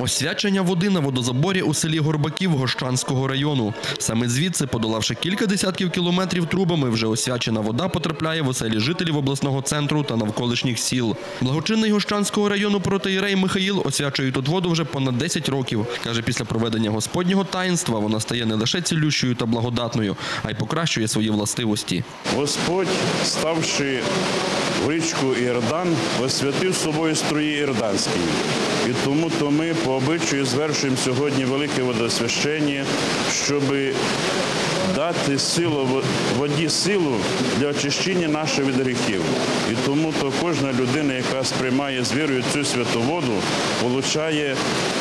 Освячення води на водозаборі у селі Горбаків Гощанського району. Саме звідси, подолавши кілька десятків кілометрів трубами, вже освячена вода потрапляє в оселі жителів обласного центру та навколишніх сіл. Благочинний Гощанського району протоїрей Михаїл освячує тут воду вже понад 10 років. Каже, після проведення господнього таїнства вона стає не лише цілющою та благодатною, а й покращує свої властивості. Господь, ставши в річку Іордан, освятив собою струї Іорданські. І тому то ми по обичаю звершуємо сьогодні велике водосвящення, щоб дати силу воді силу для очищення наших від гріхів. І тому то кожна людина, яка сприймає з вірою цю святу воду, отримує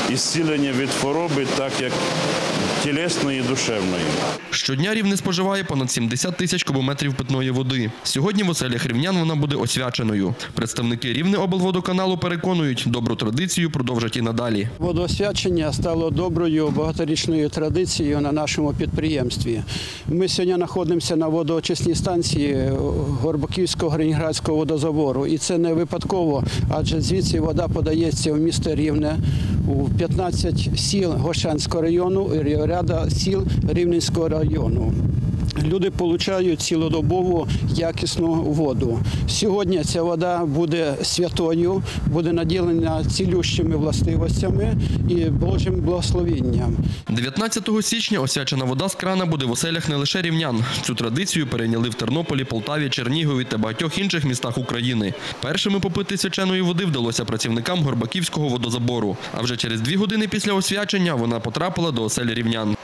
ісцілення від хвороби, так як тілесної і душевної. Щодня рівне споживає понад 70 тисяч кубометрів питної води. Сьогодні в оселях рівнян вона буде освяченою. Представники рівне облводоканалу переконують, добру традицію продовжать і надалі. Водоосвячення стало доброю багаторічною традицією на нашому підприємстві. Ми сьогодні знаходимося на водоочисній станції Горбаківського Гриніградського водозабору. І це не випадково, адже звідси вода подається в місто Рівне, у 15 сіл Гощанського району і ряда сіл Рівненського району. Люди отримують цілодобову якісну воду. Сьогодні ця вода буде святою, буде наділена цілющими властивостями і Божим благословінням. 19 січня освячена вода з крана буде в оселях не лише рівнян. Цю традицію перейняли в Тернополі, Полтаві, Чернігові та багатьох інших містах України. Першими попити свяченої води вдалося працівникам Горбаківського водозабору. А вже через дві години після освячення вона потрапила до оселі рівнян.